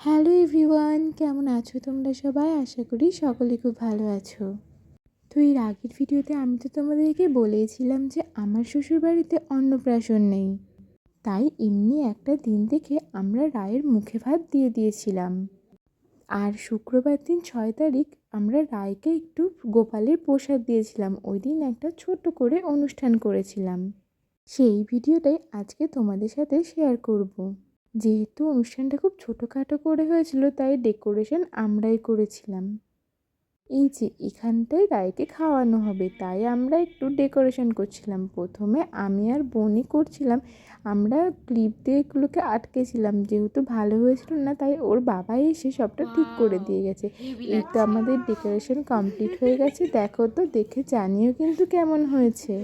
Hello everyone, কেমন আছো তোমরা সবাই? আশা করি সকলে খুব ভালো আছো। তো এর আগের ভিডিওতে আমি তো তোমাদেরকে বলেছিলাম যে আমার শ্বশুরবাড়িতে অন্নপ্রাশন নেই। তাই এমনি একটা দিন দেখে আমরা রায়ের মুখে ভাত দিয়ে দিয়েছিলাম। আর শুক্রবার দিন ছয় তারিখ আমরা রায়কে একটু গোপালের প্রসাদ দিয়েছিলাম। ওই দিন একটা ছোট করে অনুষ্ঠান করেছিলাম। সেই ভিডিওটাই আজকে তোমাদের সাথে শেয়ার করব। যেহেতু অনুষ্ঠানটা খুব ছোটোখাটো করে হয়েছিল তাই ডেকোরেশন আমরাই করেছিলাম। এই যে এখানটায় রায়কে খাওয়ানো হবে তাই আমরা একটু ডেকোরেশন করছিলাম। প্রথমে আমি আর বোনই করছিলাম আমরা ক্লিপ দিয়ে এগুলোকে আটকেছিলাম। যেহেতু ভালো হয়েছিল না তাই ওর বাবাই এসে সবটা ঠিক করে দিয়ে গেছে। এই তো আমাদের ডেকোরেশন কমপ্লিট হয়ে গেছে। দেখো তো দেখে জানিও কিন্তু কেমন হয়েছে।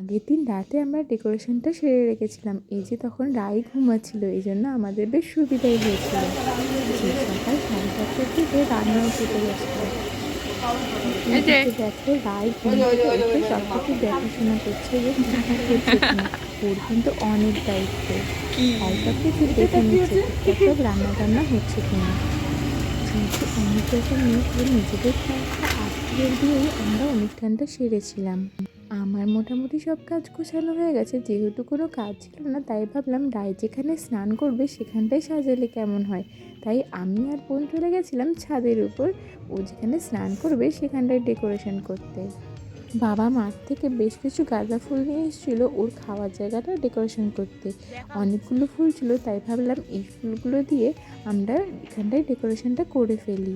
আগের দিন রাতে আমরা ডেকোরেশনটা সেরে রেখেছিলাম। এই যে তখন রাই ঘুমাচ্ছিল, এই জন্য আমাদের বেশ সুবিধাই হয়েছিল। সকাল সাড়ে চারটার রান্নাও কেটে গেছিল। দেখো, রাই ঘুমিয়ে সব কিছু দেখাশোনা করছে যে ওর কিন্তু অনেক দায়িত্ব। আর সব দেখে নিচ্ছে সব রান্না টান্না হচ্ছে কিনা। যেহেতু অনেক রকম নিয়ে নিজেদের আত্মীয় দিয়েই আমরা অনুষ্ঠানটা সেরেছিলাম। আমার মোটামুটি সব কাজ গোছানো হয়ে গেছে। যেহেতু কোনো কাজ ছিল না, তাই ভাবলাম রায় যেখানে স্নান করবে সেখানটাই সাজালে কেমন হয়। তাই আমি আর বোন চলে গেছিলাম ছাদের উপর। ও যেখানে স্নান করবে সেখানটায় ডেকোরেশন করতে। বাবা মাঠ থেকে বেশ কিছু গাঁদা ফুল নিয়ে এসেছিল ওর খাওয়ার জায়গাটা ডেকোরেশন করতে। অনেকগুলো ফুল ছিল, তাই ভাবলাম এই ফুলগুলো দিয়ে আমরা এখানটায় ডেকোরেশনটা করে ফেলি।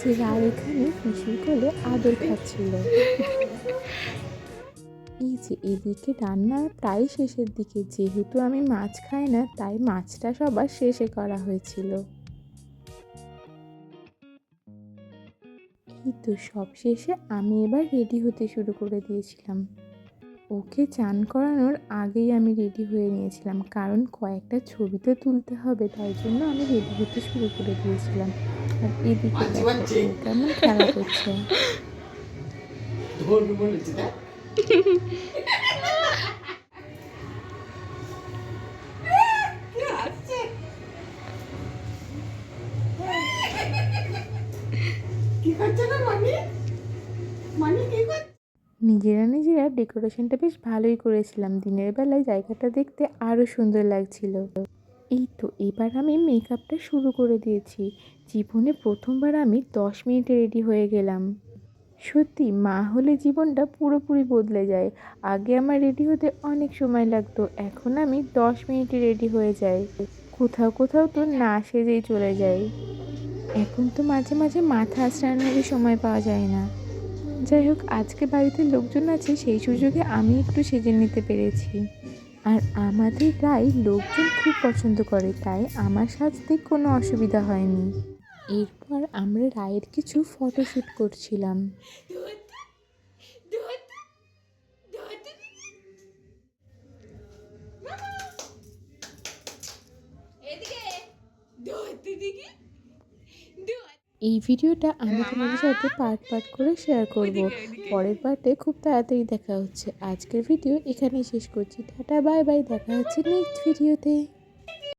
যে রায় এখানে পিসির কোলে আদর খাচ্ছিল। এই যে এদিকে রান্না প্রায় শেষের দিকে, যেহেতু আমি মাছ খাই না, তাই মাছটা সবার শেষে করা হয়েছিল। কিন্তু সব শেষে আমি এবার রেডি হতে শুরু করে দিয়েছিলাম। ওকে চান করানোর আগেই আমি রেডি হয়ে নিয়েছিলাম, কারণ কয়েকটা ছবি তো তুলতে হবে, তাই জন্য আমি রেডি হতে শুরু করে দিয়েছিলাম। আর এদিকে কেমন খেলা করছে। নিজেরা নিজেরা ডেকোরেশনটা বেশ ভালোই করেছিলাম। দিনের বেলায় জায়গাটা দেখতে আরও সুন্দর লাগছিল। এই তো, এবার আমি মেকআপটা শুরু করে দিয়েছি। জীবনে প্রথমবার আমি দশ মিনিটে রেডি হয়ে গেলাম। সত্যি, মা হলে জীবনটা পুরোপুরি বদলে যায়। আগে আমার রেডি হতে অনেক সময় লাগতো, এখন আমি দশ মিনিটে রেডি হয়ে যাই। কোথাও কোথাও তো না সেজেই চলে যাই। এখন তো মাঝে মাঝে মাথা আঁচড়ানোরই সময় পাওয়া যায় না। যাই হোক, আজকে বাড়িতে লোকজন আছে, সেই সুযোগে আমি একটু সেজে নিতে পেরেছি। আর আমাদের রায় লোকজন খুব পছন্দ করে, তাই আমার সাজতে কোনো অসুবিধা হয়নি। এরপর আমরা রায়ের কিছু ফটোশ্যুট করছিলাম। এই ভিডিওটা আমি তোমাদের সাথে পার্ট পার্ট করে শেয়ার করব। পরের পার্টে খুব তাড়াতাড়ি দেখা হচ্ছে। আজকের ভিডিও এখানেই শেষ করছি। টাটা বাই বাই দেখা হচ্ছে নেক্সট ভিডিওতে